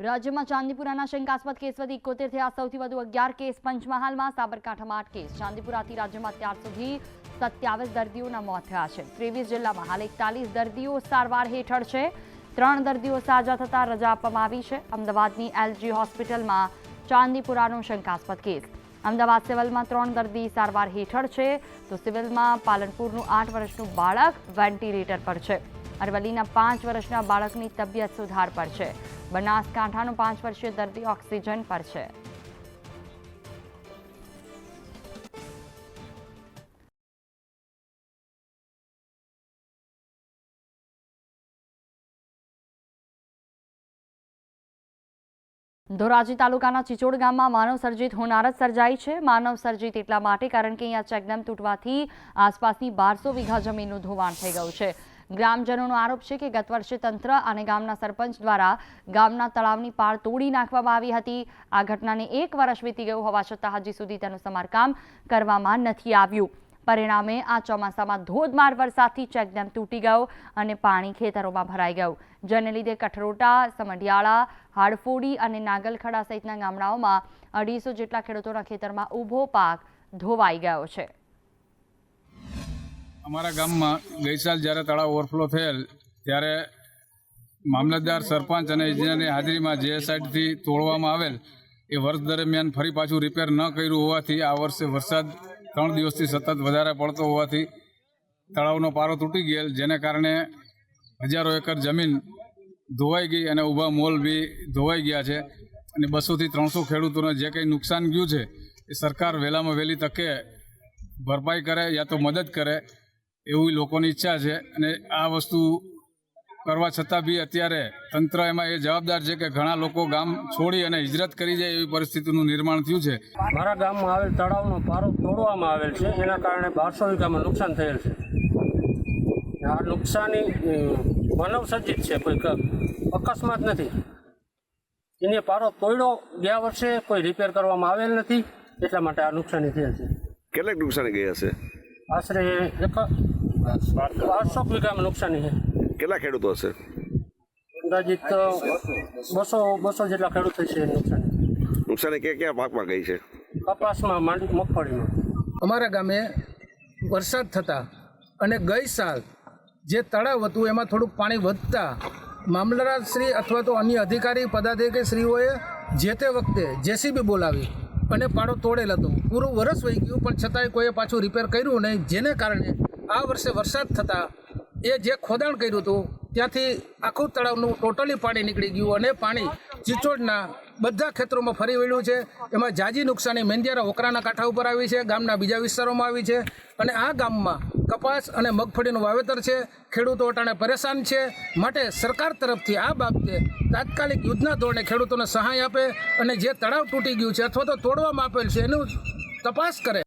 રાજ્યમાં ચાંદીપુરાના શંકાસ્પદ કેસ વધી એકોતેર થયા, સૌથી વધુ અગિયાર કેસ પંચમહાલમાં સાબરકાંઠામાં આઠ કેસ. ચાંદીપુરાથી રાજ્યમાં અત્યાર સુધી સત્યાવીસ દર્દીઓના મોત થયા છે. ત્રેવીસ જિલ્લામાં હાલ એકતાલીસ દર્દીઓ સારવાર હેઠળ છે. ત્રણ દર્દીઓ સાજા થતાં રજા આપવામાં આવી છે. અમદાવાદની એલજી હોસ્પિટલમાં ચાંદીપુરાનો શંકાસ્પદ કેસ. અમદાવાદ સિવિલમાં ત્રણ દર્દી સારવાર હેઠળ છે. તો સિવિલમાં પાલનપુરનું આઠ વર્ષનું બાળક વેન્ટિલેટર પર છે. અરવલ્લીના પાંચ વર્ષના બાળકની તબિયત સુધાર પર છે. બનાસકાંઠાનો પાંચ વર્ષીય દર્દી ઓક્સિજન પર છે. ધોરાજી તાલુકાના ચિચોડ ગામમાં માનવ સર્જિત હોનારત સર્જાઈ છે. માનવ સર્જિત એટલા માટે કારણ કે અહીંયા ચેકડેમ તૂટવાથી આસપાસની બારસો વીઘા જમીનનું ધોવાણ થઈ ગયું છે. ગ્રામજનોનો આરોપ છે કે ગત વર્ષે તંત્ર અને ગામના સરપંચ દ્વારા ગામના તળાવની પાળ તોડી નાખવામાં આવી હતી. આ ઘટનાને એક વર્ષ વીતી ગયું હોવા છતાં હજી સુધી તેનું સમારકામ કરવામાં નથી આવ્યું. પરિણામે આ ચોમાસામાં ધોધમાર વરસાદથી ચેકડેમ તૂટી ગયો અને પાણી ખેતરોમાં ભરાઈ ગયું. જેને લીધે કઠરોટા, સમઢિયાળા, હાડફોડી અને નાગલખડા સહિતના ગામડાઓમાં અઢીસો જેટલા ખેડૂતોના ખેતરમાં ઊભો પાક ધોવાઈ ગયો છે. અમારા ગામમાં ગઈ સાલ જ્યારે તળાવ ઓવરફ્લો થયેલ, ત્યારે મામલતદાર, સરપંચ અને ઇજનેરની હાજરીમાં જે સાઈડથી તોડવામાં આવેલ, એ વર્ષ દરમિયાન ફરી પાછું રિપેર ન કર્યું હોવાથી આ વર્ષે વરસાદ ત્રણ દિવસથી સતત વધારે પડતો હોવાથી તળાવનો પારો તૂટી ગયેલ, જેને કારણે હજારો એકર જમીન ધોવાઈ ગઈ અને ઊભા મોલ બી ધોવાઈ ગયા છે. અને બસોથી ત્રણસો ખેડૂતોને જે કંઈ નુકસાન ગયું છે, એ સરકાર વહેલામાં વહેલી તકે ભરપાઈ કરે યા તો મદદ કરે. એવી લોકોની ઈચ્છા છે અને આ વસ્તુ કરવા છતાં બી અત્યારે તંત્ર એમાં એ જવાબદાર છે કે ઘણા લોકો ગામ છોડી અને હિજરત કરી જાય એવી પરિસ્થિતિનું નિર્માણ થયું છે. મારા ગામમાં આવેલ તળાવનો પારો તોડવામાં આવેલ છે. એના કારણે બારસો વીઘામાં નુકસાન થયેલ છે. આ નુકસાની માનવસર્જિત છે કોઈ અકસ્માત નથી. એને પારો તોડ્યો ગયા વર્ષે કોઈ રિપેર કરવામાં આવેલ નથી. એટલા માટે આ નુકસાની થયેલ છે. કેટલાક નુકસાની ગયા છે? આશરે એક બારસો વીઘામાં નુકસાની છે. કેટલા ખેડૂતો હશે? અંદાજિત બસો બસો જેટલા ખેડૂતો છે નુકસાની. નુકસાની ક્યાં ક્યાં પાકમાં ગઈ છે? કપાસમાં માંડી મગફળીમાં. અમારા ગામે વરસાદ થતાં અને ગઈ સાલ જે તળાવ હતું એમાં થોડુંક પાણી વધતા મામલતદારશ્રી અથવા તો અન્ય અધિકારી પદાધિકારી શ્રીઓએ જે તે વખતે જેસીબી બોલાવી અને પાડો તોડેલ હતો. પૂરું વરસ વહી ગયું પણ છતાંય કોઈએ પાછું રિપેર કર્યું નહીં. જેને કારણે આ વર્ષે વરસાદ થતાં એ જે ખોદાણ કર્યું હતું, ત્યાંથી આખું તળાવનું ટોટલી પાણી નીકળી ગયું અને પાણી ચિચોડના બધા ખેતરોમાં ફરી વળ્યું છે. એમાં જાજી નુકસાની મેંદિયારા ઓકરાના કાંઠા ઉપર આવી છે, ગામના બીજા વિસ્તારોમાં આવી છે અને આ ગામમાં કપાસ અને મગફળીનું વાવેતર છે. ખેડૂતો અટાણે પરેશાન છે. માટે સરકાર તરફથી આ બાબતે તાત્કાલિક યુદ્ધના ધોરણે ખેડૂતોને સહાય આપે અને જે તળાવ તૂટી ગયું છે અથવા તો તોડવામાં આપેલ છે એનું તપાસ કરે